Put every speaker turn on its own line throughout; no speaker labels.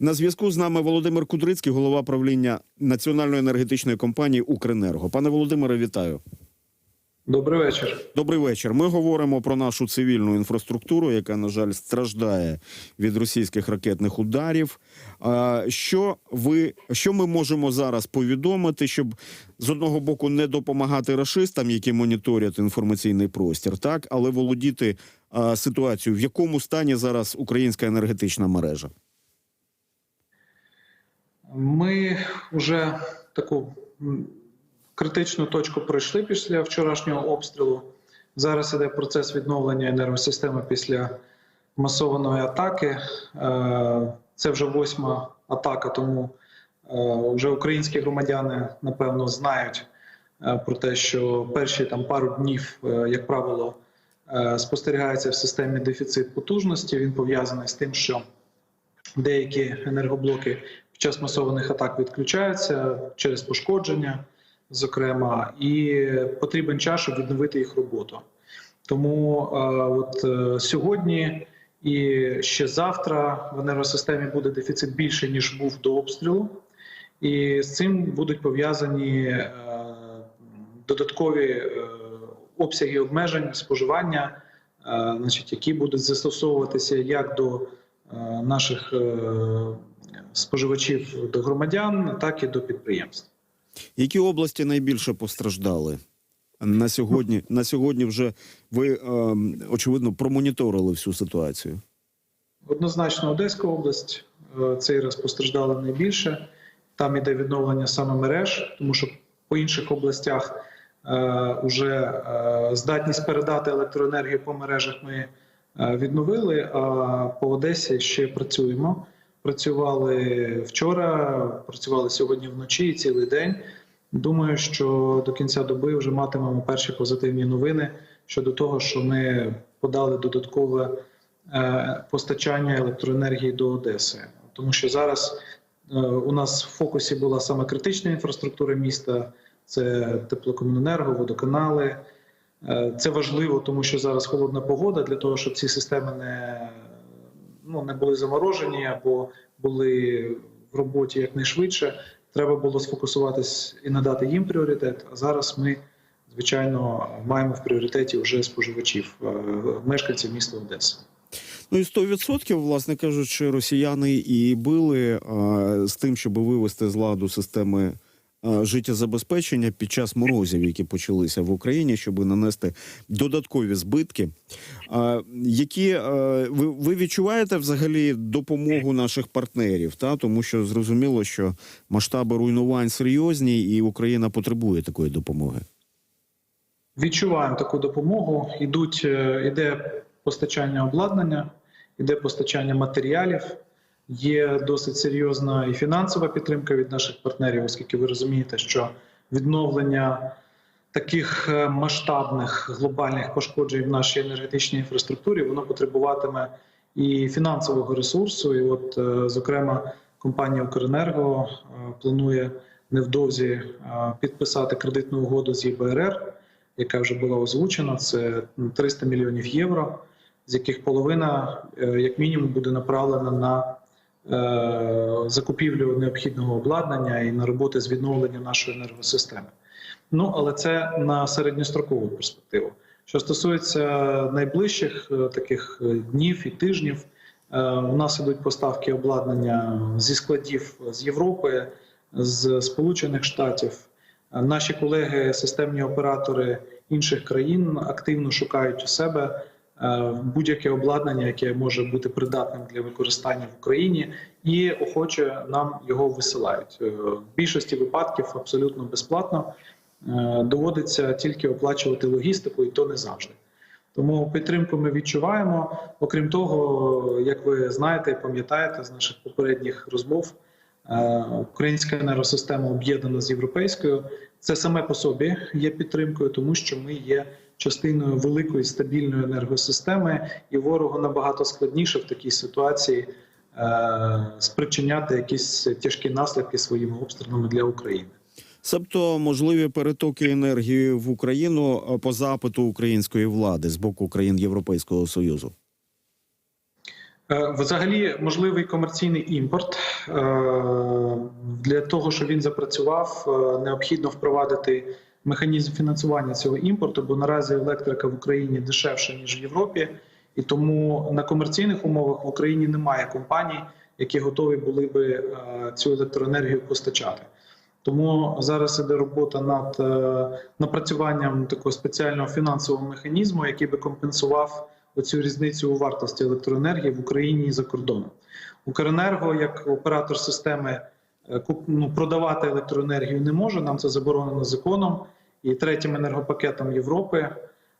На зв'язку з нами Володимир Кудрицький, голова правління Національної енергетичної компанії Укренерго. Пане Володимире, вітаю.
Добрий вечір.
Добрий вечір. Ми говоримо про нашу цивільну інфраструктуру, яка, на жаль, страждає від російських ракетних ударів. Що ви що ми можемо зараз повідомити, щоб з одного боку не допомагати рашистам, які моніторять інформаційний простір, так але володіти ситуацією, в якому стані зараз українська енергетична мережа?
Ми вже таку критичну точку пройшли після вчорашнього обстрілу. Зараз іде процес відновлення енергосистеми після масованої атаки. Е, Це вже восьма атака, тому е, вже українські громадяни напевно знають е, про те, що перші там пару днів, як правило, спостерігається в системі дефіцит потужності. Він пов'язаний з тим, що деякі енергоблоки час масованих атак відключаються через пошкодження, зокрема, і потрібен час, щоб відновити їх роботу. Тому е, от е, сьогодні і ще завтра в енергосистемі буде дефіцит більше ніж був до обстрілу, і з цим будуть пов'язані е, додаткові е, обсяги обмежень споживання, е, значить, які будуть застосовуватися як до е, наших е, споживачів до громадян, так і до підприємств.
Які області найбільше постраждали? На сьогодні на сьогодні вже ви е, очевидно промоніторили всю ситуацію.
Однозначно, Одеська область е, цей раз постраждала найбільше. Там іде відновлення саме мереж, тому що по інших областях вже е, здатність передати електроенергію по мережах ми відновили. А по Одесі ще працюємо. Працювали вчора, працювали сьогодні вночі і цілий день. Думаю, що до кінця доби вже матимемо перші позитивні новини щодо того, що ми подали додаткове е, постачання електроенергії до Одеси, тому що зараз е, у нас в фокусі була саме критична інфраструктура міста, це теплокомуненерго, водоканали. Е, Це важливо, тому що зараз холодна погода для того, щоб ці системи не, ну, не були заморожені або були в роботі якнайшвидше. Треба було сфокусуватись і надати їм пріоритет. А зараз ми, звичайно, маємо в пріоритеті вже споживачів, е, мешканців міста Одеси.
Ну і 100%, власне кажучи, росіяни і били а, з тим, щоб вивести з ладу системи життєзабезпечення під час морозів, які почалися в Україні, щоб нанести додаткові збитки. Які ви, ви відчуваєте взагалі допомогу наших партнерів? Та тому що зрозуміло, що масштаби руйнувань серйозні, і Україна потребує такої допомоги.
Відчуваємо таку допомогу. Ідуть, е, іде постачання обладнання, іде постачання матеріалів. Є досить серйозна і фінансова підтримка від наших партнерів, оскільки ви розумієте, що відновлення таких е, масштабних глобальних пошкоджень в нашій енергетичній інфраструктурі воно потребуватиме і фінансового ресурсу. І, от, е, зокрема, компанія Укренерго е, планує невдовзі підписати кредитну угоду з ЄБРР, яка вже була озвучена. Це 300 мільйонів євро, з яких половина, як мінімум, буде направлена на закупівлю необхідного обладнання і на роботи з відновлення нашої енергосистеми. Ну але це на середньострокову перспективу. Що стосується найближчих е, таких е, днів і тижнів, е, у нас ідуть поставки обладнання зі складів з Європи, з Сполучених Штатів. Е, Наші колеги, системні оператори інших країн, активно шукають у себе е, будь-яке обладнання, яке може бути придатним для використання в Україні, і охоче нам його висилають. Е, В більшості випадків абсолютно безплатно Е, доводиться тільки оплачувати логістику, і то не завжди. Тому підтримку ми відчуваємо. Окрім того, як ви знаєте, і пам'ятаєте з наших попередніх розмов, е, українська енергосистема об'єднана з європейською. Це саме по собі є підтримкою, тому що ми є частиною великої стабільної енергосистеми, і ворогу набагато складніше в такій ситуації е, спричиняти якісь тяжкі наслідки своїми обстрілами для України.
Себто можливі перетоки енергії в Україну по запиту української влади з боку країн Європейського союзу.
Е, Взагалі можливий комерційний імпорт. Е, Для того, щоб він запрацював, е, необхідно впровадити механізм фінансування цього імпорту, бо наразі електрика в Україні дешевша ніж в Європі, і тому на комерційних умовах в Україні немає компаній, які готові були би е, цю електроенергію постачати. Тому зараз іде робота над е, напрацюванням такого спеціального фінансового механізму, який би компенсував оцю різницю у вартості електроенергії в Україні і за кордоном. Укренерго, як оператор системи, ну, продавати електроенергію не може. Нам це заборонено законом і третім енергопакетом Європи. Е,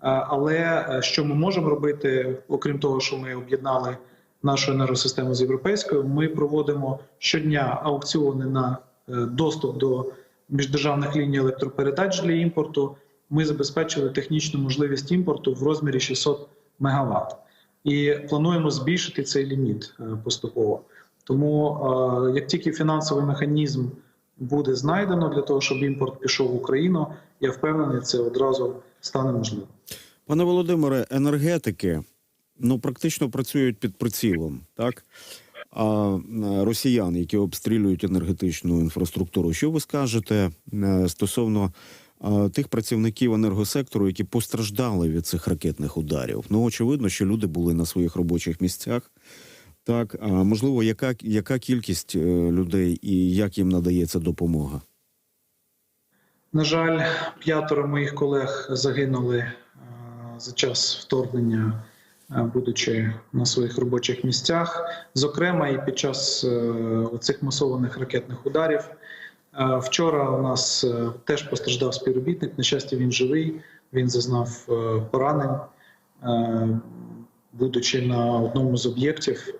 Але е, що ми можемо робити, окрім того, що ми об'єднали нашу енергосистему з європейською, ми проводимо щодня аукціони на е, доступ до міждержавних ліній електропередач для імпорту. Ми забезпечили технічну можливість імпорту в розмірі 600 мегаватт. І плануємо збільшити цей ліміт е, поступово. Тому як тільки фінансовий механізм буде знайдено для того, щоб імпорт пішов в Україну, я впевнений, це одразу стане можливим.
Пане Володимире, енергетики ну практично працюють під прицілом, так? А росіян, які обстрілюють енергетичну інфраструктуру, що ви скажете е, стосовно е, тих працівників енергосектору, які постраждали від цих ракетних ударів? Ну очевидно, що люди були на своїх робочих місцях. Так, а можливо, яка, яка кількість е, людей і як їм надається допомога?
На жаль, п'ятеро моїх колег загинули е, за час вторгнення, е, будучи на своїх робочих місцях. Зокрема, і під час цих масованих ракетних ударів. Вчора у нас теж постраждав співробітник. На щастя, він живий. Він зазнав поранень, будучи на одному з об'єктів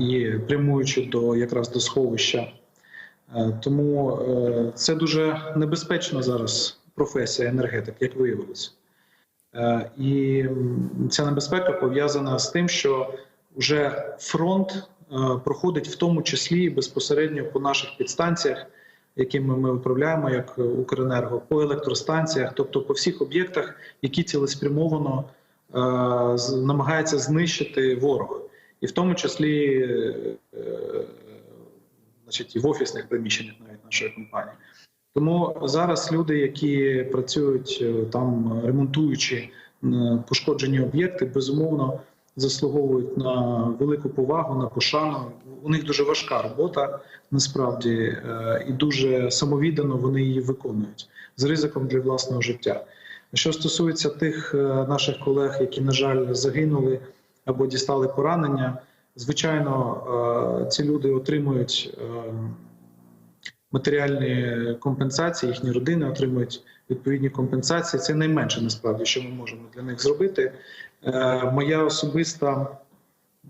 і прямуючи до якраз до сховища. Е, Тому е, це дуже небезпечна зараз професія енергетик, як виявилося. Е, І ця небезпека пов'язана з тим, що вже фронт е, проходить в тому числі і безпосередньо по наших підстанціях, якими ми управляємо як Укренерго, по електростанціях, тобто по всіх об'єктах, які цілеспрямовано е, намагається знищити ворог, і в тому числі е, значить, і в офісних приміщеннях навіть нашої компанії. Тому зараз люди, які працюють е, там, ремонтуючи пошкоджені об'єкти, безумовно заслуговують на велику повагу, на пошану. У них дуже важка робота насправді, е, і дуже самовіддано вони її виконують з ризиком для власного життя. Що стосується тих е, наших колег, які, на жаль, загинули або дістали поранення, звичайно, е, ці люди отримують е, матеріальні компенсації, їхні родини отримують відповідні компенсації. Це найменше насправді, що ми можемо для них зробити. Е, Моя особиста,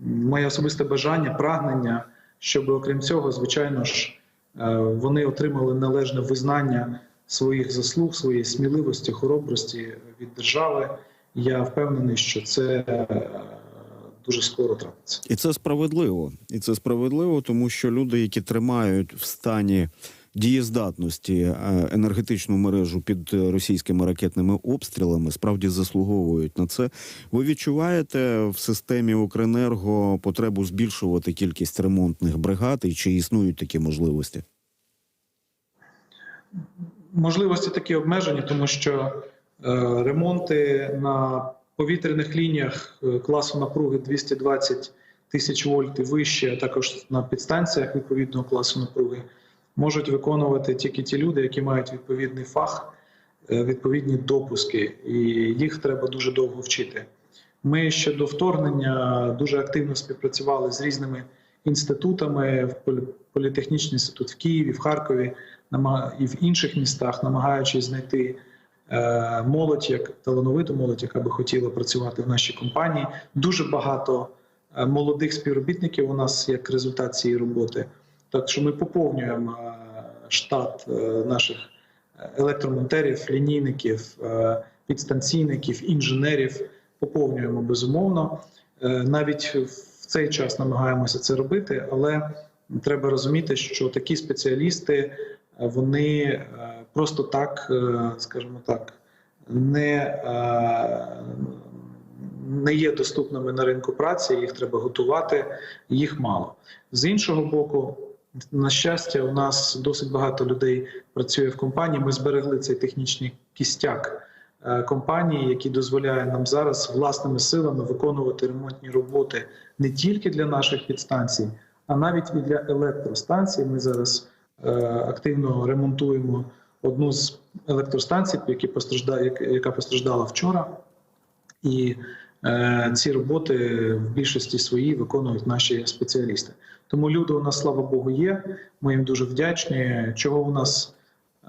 моє особисте бажання, прагнення, щоб окрім цього, звичайно ж, вони отримали належне визнання своїх заслуг, своєї сміливості, хоробрості від держави. Я впевнений, що це дуже скоро трапиться.
І це справедливо. І це справедливо, тому що люди, які тримають в стані дієздатності е, енергетичну мережу під російськими ракетними обстрілами, справді заслуговують на це. Ви відчуваєте в системі Укренерго потребу збільшувати кількість ремонтних бригад і чи існують такі можливості?
Можливості такі обмежені, тому що е, ремонти на повітряних лініях е, класу напруги 220 тисяч вольт і вище, а також на підстанціях відповідного класу напруги, можуть виконувати тільки ті люди, які мають відповідний фах, е, відповідні допуски, і їх треба дуже довго вчити. Ми ще до вторгнення дуже активно співпрацювали з різними інститутами в Полі- політехнічний інститут в Києві, в Харкові і в інших містах, намагаючись знайти молодь, як талановиту молодь, яка би хотіла працювати в нашій компанії. Дуже багато е, молодих співробітників у нас як результат цієї роботи. Так що ми поповнюємо е, штат е, наших електромонтерів, лінійників, е, підстанційників, інженерів. Поповнюємо безумовно. Е, Навіть в цей час намагаємося це робити, але треба розуміти, що такі спеціалісти е, вони е, просто так, е, скажімо так, не, е, не є доступними на ринку праці, їх треба готувати, їх мало. З іншого боку, на щастя, у нас досить багато людей працює в компанії. Ми зберегли цей технічний кістяк е, компанії, який дозволяє нам зараз власними силами виконувати ремонтні роботи не тільки для наших підстанцій, а навіть і для електростанцій. Ми зараз активно ремонтуємо одну з електростанцій, які постражда- як- яка постраждала вчора. І е, ці роботи в більшості своїй виконують наші спеціалісти. Тому люди у нас, слава Богу, є. Ми їм дуже вдячні. Чого у нас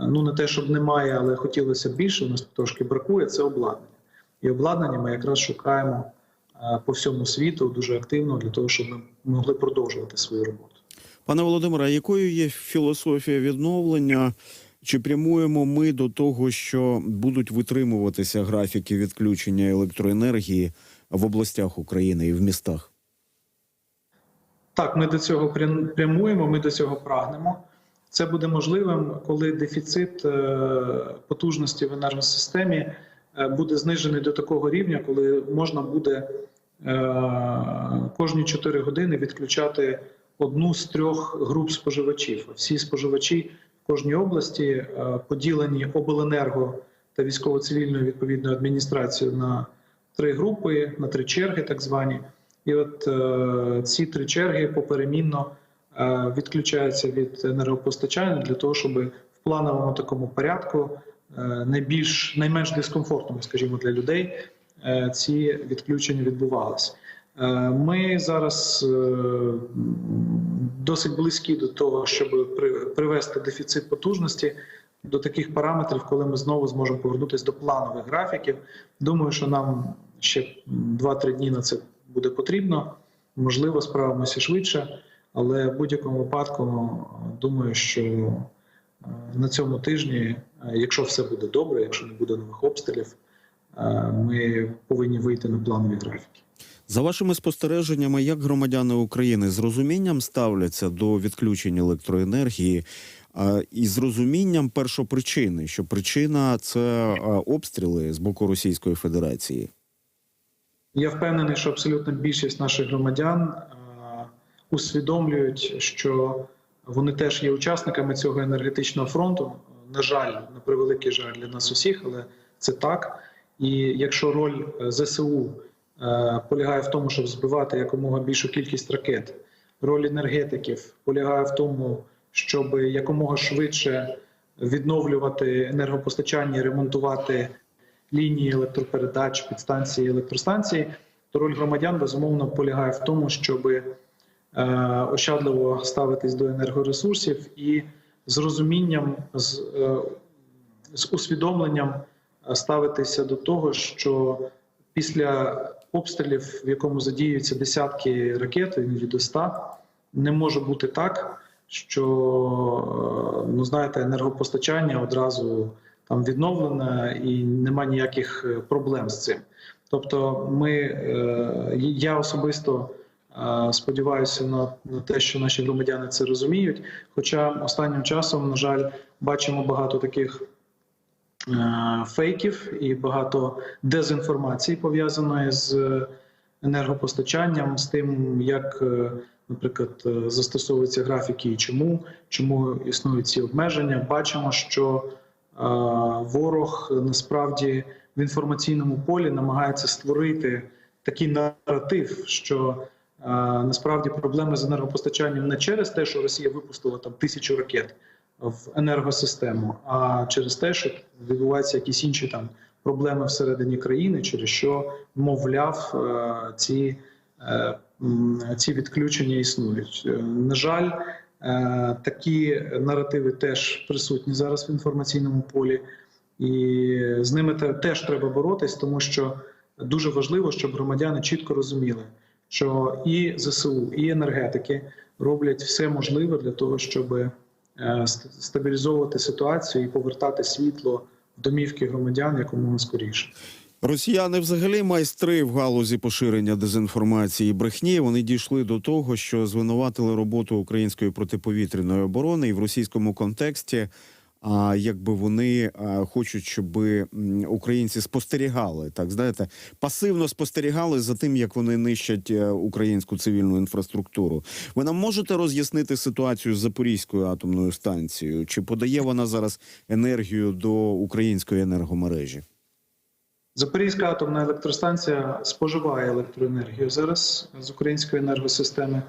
е, ну не те, щоб немає, але хотілося більше. У нас трошки бракує це обладнання. І обладнання ми якраз шукаємо е, по всьому світу дуже активно для того, щоб ми могли продовжувати свою роботу.
Пане Володимире, якою є філософія відновлення? Чи прямуємо ми до того, що будуть витримуватися графіки відключення електроенергії в областях України і в містах?
Так, ми до цього прямуємо, ми до цього прагнемо. Це буде можливим, коли дефіцит е, потужності в енергосистемі е, буде знижений до такого рівня, коли можна буде е, кожні 4 години відключати одну з трьох груп споживачів. Всі споживачі кожній області е, поділені обленерго та військово-цивільною відповідною адміністрацією на три групи, на три черги, так звані. І от е, ці три черги поперемінно е, відключаються від енергопостачання для того, щоб в плановому такому порядку найбільш найменш дискомфортному, скажімо, для людей ці відключення відбувалися. Е, Ми зараз е, досить близькі до того, щоб привести дефіцит потужності до таких параметрів, коли ми знову зможемо повернутися до планових графіків. Думаю, що нам ще 2-3 дні на це буде потрібно. Можливо, справимося швидше, але в будь-якому випадку думаю, що е, на цьому тижні, якщо все буде добре, якщо не буде нових обстрілів, ми повинні вийти на планові графіки.
За вашими спостереженнями, як громадяни України з розумінням ставляться до відключення електроенергії і з розумінням першопричини, що причина це обстріли з боку Російської Федерації.
Я впевнений, що абсолютно більшість наших громадян усвідомлюють, що вони теж є учасниками цього енергетичного фронту. На жаль, на превеликий жаль для нас усіх, але це так. І якщо роль е, ЗСУ полягає в тому, щоб збивати якомога більшу кількість ракет, роль енергетиків полягає в тому, щоб якомога швидше відновлювати енергопостачання, ремонтувати лінії електропередач, підстанції, електростанції, то роль громадян безумовно полягає в тому, щоб е, ощадливо ставитись до енергоресурсів і з розумінням, з, е, з усвідомленням е, ставитися до того, що після обстрілів, в якому задіюються десятки ракет, іноді до 100, не може бути так, що е, ну знаєте, енергопостачання одразу там відновлене і нема ніяких е, проблем з цим. Тобто, ми е, я особисто сподіваюся на, на те, що наші громадяни це розуміють. Хоча останнім часом, на жаль, бачимо багато таких фейків і багато дезінформації пов'язаної з енергопостачанням, з тим, як, е, наприклад, е, застосовуються графіки і чому, чому існують ці обмеження. Бачимо, що е, ворог насправді в інформаційному полі намагається створити такий наратив, що е, насправді проблеми з енергопостачанням не через те, що Росія випустила там тисячу ракет в енергосистему, а через те, що відбуваються якісь інші там проблеми всередині країни, через що, мовляв, е, ці, е, ці відключення існують. Е, На жаль, такі наративи теж присутні зараз в інформаційному полі, і з ними те- теж треба боротись, тому що дуже важливо, щоб громадяни чітко розуміли, що і ЗСУ, і енергетики роблять все можливе для того, щоб стабілізовувати ситуацію і повертати світло в домівки громадян якомога скоріше.
Росіяни взагалі майстри в галузі поширення дезінформації і брехні. Вони дійшли до того, що звинуватили роботу української протиповітряної оборони і в російському контексті А якби вони хочуть, щоб українці спостерігали, так знаєте, пасивно спостерігали за тим, як вони нищать е, українську цивільну інфраструктуру. Ви нам можете роз'яснити ситуацію з Запорізькою атомною станцією? Чи подає вона зараз енергію до української енергомережі?
Запорізька атомна електростанція споживає електроенергію зараз з української енергосистеми,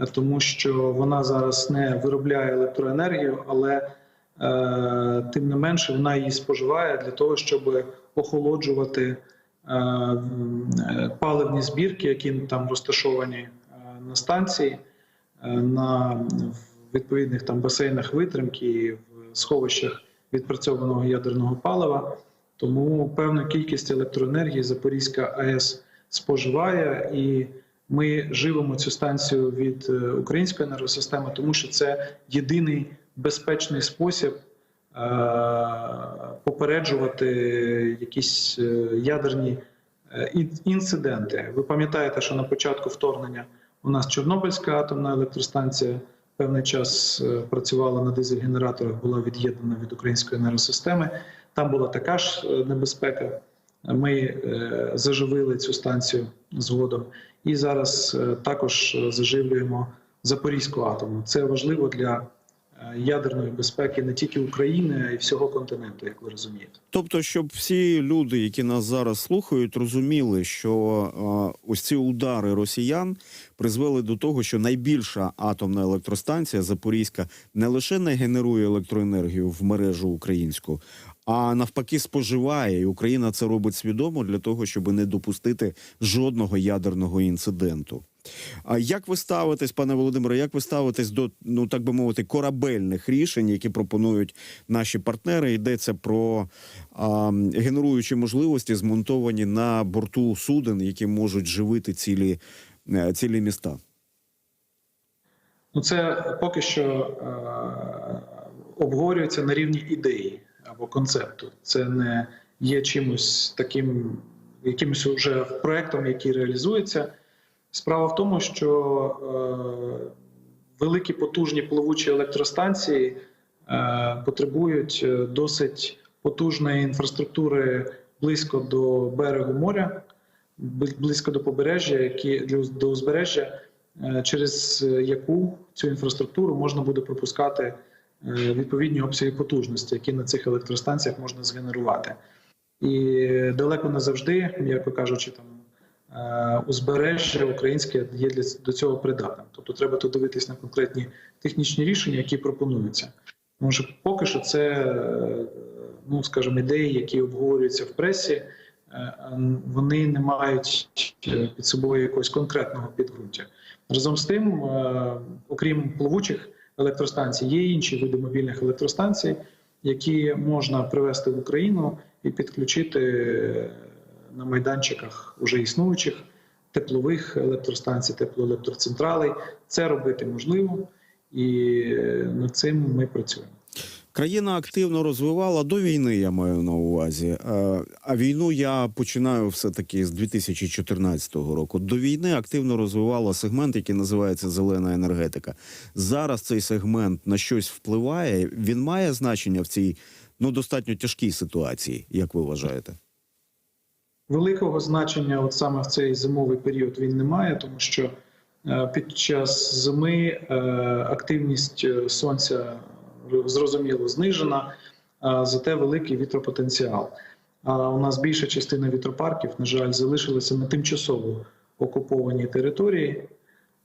е, тому що вона зараз не виробляє електроенергію, але тим не менше вона її споживає для того, щоб охолоджувати е, е, паливні збірки, які там розташовані е, на станції, е, на відповідних там басейнах витримки, в сховищах відпрацьованого ядерного палива. Тому певну кількість електроенергії Запорізька АЕС споживає, і ми живемо цю станцію від е, української енергосистеми, тому що це єдиний безпечний спосіб е, попереджувати якісь е, ядерні е, інциденти. Ви пам'ятаєте, що на початку вторгнення у нас Чорнобильська атомна електростанція певний час працювала на дизель-генераторах, була від'єднана від української енергосистеми. Там була така ж небезпека. Ми заживили цю станцію згодом, і зараз також заживлюємо Запорізьку атомну. Це важливо для ядерної безпеки не тільки України, а й всього континенту, як ви розумієте.
Тобто, щоб всі люди, які нас зараз слухають, розуміли, що е, ось ці удари росіян призвели до того, що найбільша атомна електростанція Запорізька не лише не генерує електроенергію в мережу українську, а навпаки споживає, і Україна це робить свідомо для того, щоб не допустити жодного ядерного інциденту. А як ви ставитесь, пане Володимире, як ви ставитесь до ну так би мовити корабельних рішень, які пропонують наші партнери? Йдеться про а, генеруючі можливості, змонтовані на борту суден, які можуть живити цілі, е, цілі міста.
Ну, це поки що е, обговорюється на рівні ідеї або концепту. Це не є чимось таким, якимось уже проектом, який реалізується. Справа в тому, що е, великі потужні плавучі електростанції е, потребують е, досить потужної інфраструктури близько до берегу моря, близько до побережжя, які до узбережжя, через яку цю інфраструктуру можна буде пропускати відповідні обсяги потужності, які на цих електростанціях можна згенерувати. І далеко не завжди, м'яко кажучи, там узбережжя українське є для до цього придатним. Тобто треба тут дивитись на конкретні технічні рішення, які пропонуються. Тому що поки що це, е, ну скажімо, ідеї, які обговорюються в пресі, е, е, вони не мають е, під собою якогось конкретного підґрунтя. Разом з тим, е, окрім пливучих електростанцій, є інші види мобільних електростанцій, які можна привезти в Україну і підключити е, на майданчиках уже існуючих теплових електростанцій, теплоелектроцентралей. Це робити можливо, і е, над цим ми працюємо.
Країна активно розвивала до війни, я маю на увазі. Е, А війну я починаю все таки з 2014 року. До війни активно розвивала сегмент, який називається зелена енергетика. Зараз цей сегмент на щось впливає. Він має значення в цій ну достатньо тяжкій ситуації, як ви вважаєте?
Великого значення, от саме в цей зимовий період, він не має, тому що е, під час зими е, активність е, сонця зрозуміло знижена, зате великий вітропотенціал. А у нас більша частина вітропарків, на жаль, залишилася на тимчасово окупованій території,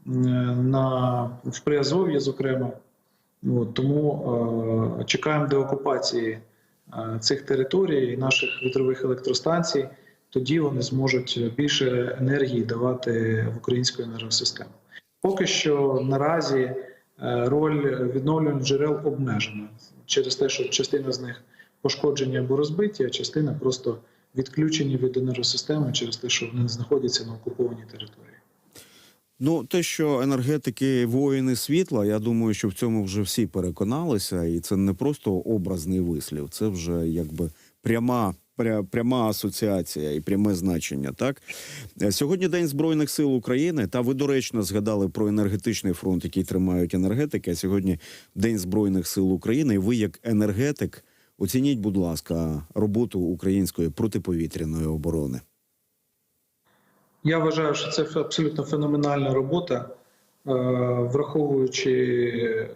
на в Приазов'ї, зокрема. От, тому чекаємо деокупації цих територій, наших вітрових електростанцій. Тоді вони зможуть більше енергії давати в українську енергосистему. Поки що наразі е, роль відновлювальних джерел обмежена через те, що частина з них пошкоджені або розбиті, а частина просто відключені від енергосистеми через те, що вони знаходяться на окупованій території.
Ну, те, що енергетики воїни світла, я думаю, що в цьому вже всі переконалися, і це не просто образний вислів, це вже якби пряма пря- пряма асоціація і пряме значення. Так Е, сьогодні День Збройних сил України. Та ви доречно згадали про енергетичний фронт, який тримають енергетики. А сьогодні День Збройних сил України. І ви, як енергетик, оцініть, будь ласка, роботу української протиповітряної оборони.
Я вважаю, що це абсолютно феноменальна робота, е, враховуючи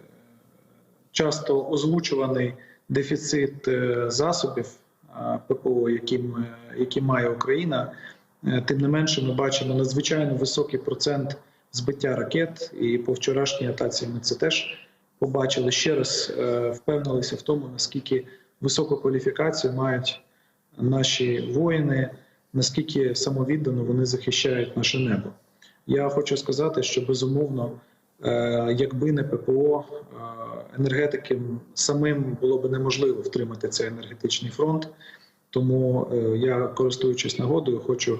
часто озвучуваний дефіцит е, засобів ППО, які, які має Україна. Е, Тим не менше, ми бачимо надзвичайно високий процент збиття ракет, і по вчорашній атаці ми це теж побачили ще раз, е, впевнилися в тому, наскільки високу кваліфікацію мають наші воїни, наскільки самовіддано вони захищають наше небо. Я хочу сказати, що безумовно, якби не ППО, е, енергетикам самим було б неможливо втримати цей енергетичний фронт. Тому е, я, користуючись нагодою, хочу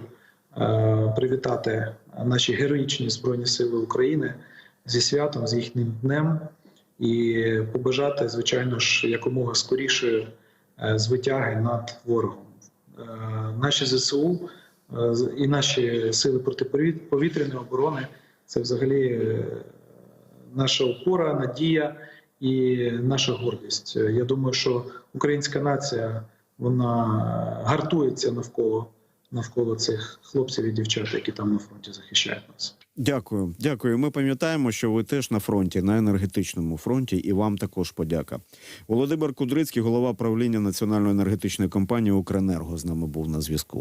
е, привітати наші героїчні збройні сили України зі святом, з їхнім днем і побажати, звичайно ж, якомога скоріше е, звитяги над ворогом. Е, Наші ЗСУ е, і наші сили протиповітряної оборони це взагалі е, наша опора, надія і наша гордість. Я думаю, що українська нація вона гартується навколо навколо цих хлопців і дівчат, які там на фронті захищають нас.
Дякую, дякую. Ми пам'ятаємо, що ви теж на фронті, на енергетичному фронті, і вам також подяка. Володимир Кудрицький, голова правління Національної енергетичної компанії Укренерго, з нами був на зв'язку.